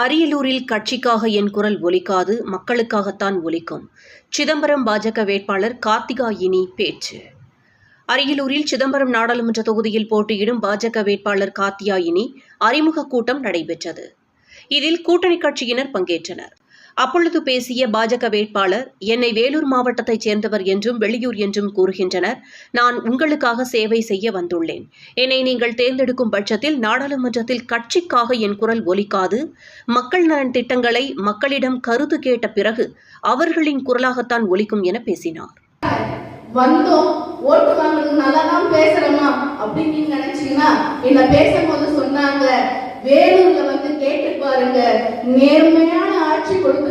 அரியலூரில் கட்சிக்காக என் குரல் ஒலிக்காது மக்களுக்காகத்தான் ஒலிக்கும். சிதம்பரம் பாஜக வேட்பாளர் கார்த்திகாயினி பேச்சு. அரியலூரில் சிதம்பரம் நாடாளுமன்ற தொகுதியில் போட்டியிடும் பாஜக வேட்பாளர் கார்த்தியாயினி அறிமுக கூட்டம் நடைபெற்றது. இதில் கூட்டணி கட்சியினர் பங்கேற்றனர். அப்பொழுது பேசிய பாஜக வேட்பாளர் என்னை வேலூர் மாவட்டத்தைச் சேர்ந்தவர் என்றும் வெளியூர் என்றும் கூறுகின்றனர். நான் உங்களுக்காக சேவை செய்ய வந்துள்ளேன். என்னை நீங்கள் தேர்ந்தெடுக்கும் பட்சத்தில் நாடாளுமன்றத்தில் கட்சிக்காக என் குரல் ஒலிக்காது. மக்கள் நலன் திட்டங்களை மக்களிடம் கருத்து கேட்ட பிறகு அவர்களின் குரலாகத்தான் ஒலிக்கும் என பேசினார். வந்தோம். ஓட்டு நல்லா தான் பேசுறோமா? அப்படின்னு நீங்க நினைச்சீங்கன்னா என்ன பேசும்போது சொன்னாங்க. வேலூர்ல வந்து கேட்டு பாருங்க. நேர்மையான ஆட்சி கொடுக்க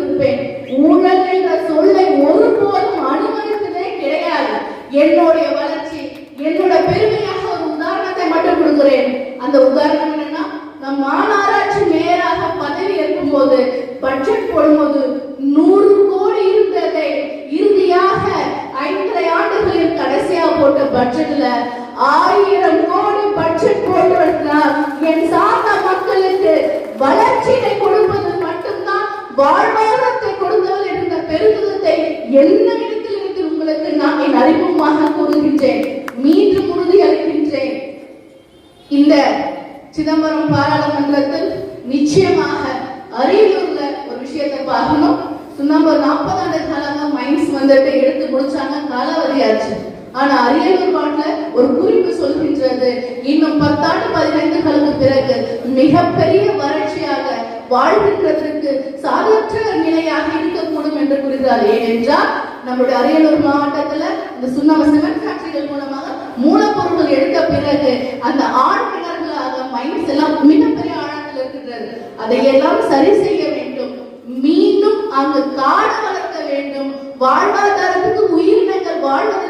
என் சார்ந்த மக்களுக்கு வளர்ச்சியை கொடுப்பது மட்டும்தான் வாழ்வாதாரத்தை கொடுத்தவர் என்ற பெருமிதத்தை எந்த இடத்தில் இருந்து உங்களுக்கு நான் என் அறிமுகமாக கூறுகின்றேன் மீண்டும் உறுதி அளிக்கின்றேன். இந்த சிதம்பரம் பாராளுமன்றத்தில் நிச்சயமாக அரியலூர்ல ஒரு விஷயத்தை பார்க்கணும். சுண்ணாம்பு நாற்பது ஆண்டு காலமா மைன்ஸ் வந்துட்டு எடுத்து முடிச்சாங்க. காலாவதி ஆச்சு ஆனா அரியலூர் பாட்டுல ஒரு குறிப்பு சொல்கின்றது. இன்னும் பத்தாண்டு பதினைந்துகளுக்கு பிறகு மிகப்பெரிய வறட்சியாக வாழ்கின்றதற்கு சாதற்ற நிலையாக இருக்கக்கூடும் என்று கூறுகிறார். ஏனென்றால் நம்முடைய அரியலூர் மாவட்டத்துல இந்த சுண்ணாம்பு சிமெண்ட் ஃபேக்டரிகள் மூலமாக மூலப்பொருட்கள் எடுத்த பிறகு அந்த ஆழ் கிணறுகளாக மைன்ஸ் எல்லாம் மிகப்பெரிய ஆழத்தில் இருக்கின்றது. அதையெல்லாம் சரி செய்ய வேண்டும். மீண்டும் அங்கு காடு வளர்க்க வேண்டும். வாழ்வாதாரத்துக்கு உயிரினங்கள் வாழ்வதற்கு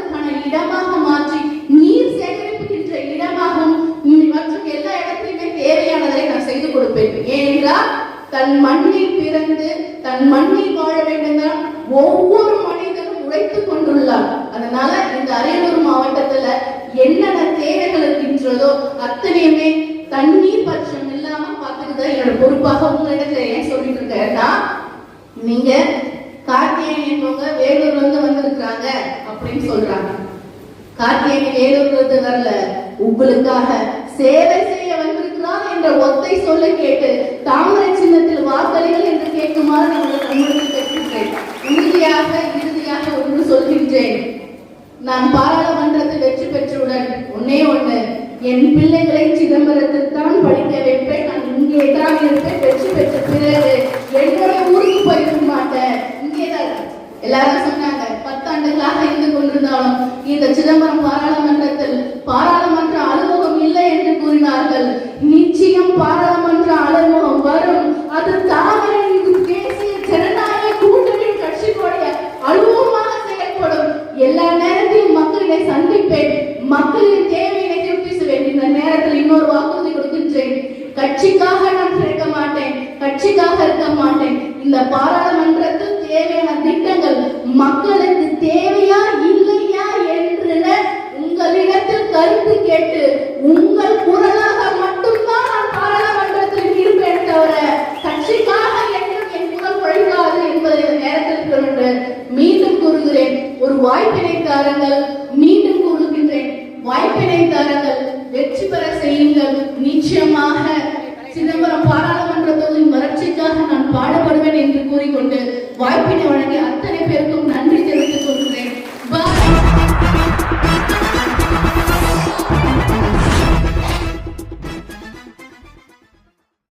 தன் மண்ணில் பிறந்து தன் மண்ணில் வாழ வேண்டும் தான் ஒவ்வொரு மனிதனும் உழைத்துக் கொண்டுள்ளார் அதனால இந்த அரியலூர் மாவட்டத்துல என்னென்ன தேவைகள் இருக்கின்றதோ அத்தனையுமே தண்ணீர் பட்சம் இல்லாம பாத்துக்கிட்டு என்னோட பொறுப்பாக உங்களிடத்துல ஏன் சொல்லிட்டு இருக்கேன்னா நீங்க கார்த்திகேயன் வேலூர்ல இருந்து வந்திருக்கிறாங்க அப்படின்னு சொல்றாங்க. கார்த்திகேயன் வேலூர்ல இருந்து வரல. உங்களுக்காக சேவை செய்ய என்ற ஒத்தை சொல்ல கேட்டு தாமரை சின்னத்தில் வாக்களிகள் என்று கேட்குமாறு நாங்கள் உங்களுக்கு பெற்றிருக்கிறேன் உறுதியாக இறுதியாக ஒன்று சொல்கின்றேன். நான் பாராளுமன்றத்தில் வெற்றி பெற்றவுடன் ஒன்னே ஒண்ணு என் பிள்ளைகளை சிதம்பரத்தில் தான் படிக்க வைப்பேன். நான் இங்கே தான் இருப்பேன். வெற்றி பெற்ற பிறகு என்னோட ஊருக்கு போயிருக்க மாட்டேன். இங்கே தான் எல்லாரும் சொன்னாங்க பத்தாண்டுகளாக இருந்து கொண்டிருந்தாலும் இந்த சிதம்பரம் பாராளுமன்றத்தில் பாரா வரும் அது தாமரையின் தேசிய ஜனநாயக கூட்டணி கட்சிகளுடைய அனுபவமாக செயல்படும் எல்லா நேரத்திலும் மக்களை சந்திப்பேன். மக்களின் தேவையை திருப்தி இந்த நேரத்தில் இன்னொரு வாக்குறுதி கொடுக்கின்றேன். கட்சிக்காக நான் இருக்க மாட்டேன். கட்சிக்காக இருக்க மாட்டேன். இந்த பாராளுமன்றத்தில் தேவையான திட்டங்கள் மக்களுக்கு தேவையா இல்லையா என்று உங்களிடத்தில் கருத்து கேட்டு உங்கள் குரலாக மட்டும்தான் நான் பாராளுமன்றத்தில் இருப்பேன் தவிர கட்சிக்காக என்றும் என் குரல் குழைக்காது என்பதை இந்த நேரத்தில் கொண்டு மீண்டும் கூறுகிறேன் ஒரு வாய்ப்பினை தாருங்கள் மீண்டும் கூறுகின்றேன். வாய்ப்பினை தாருங்கள் வெற்றி பெற செய்யுங்கள் நிச்சயமாக சிதம்பரம் பாராளுமன்ற தொகுதியின் வறட்சிக்காக நான் பாடுபடுவேன் என்று கூறிக்கொண்டு வாய்ப்பினை வழங்கி அத்தனை பேருக்கும் நன்றி தெரிவித்து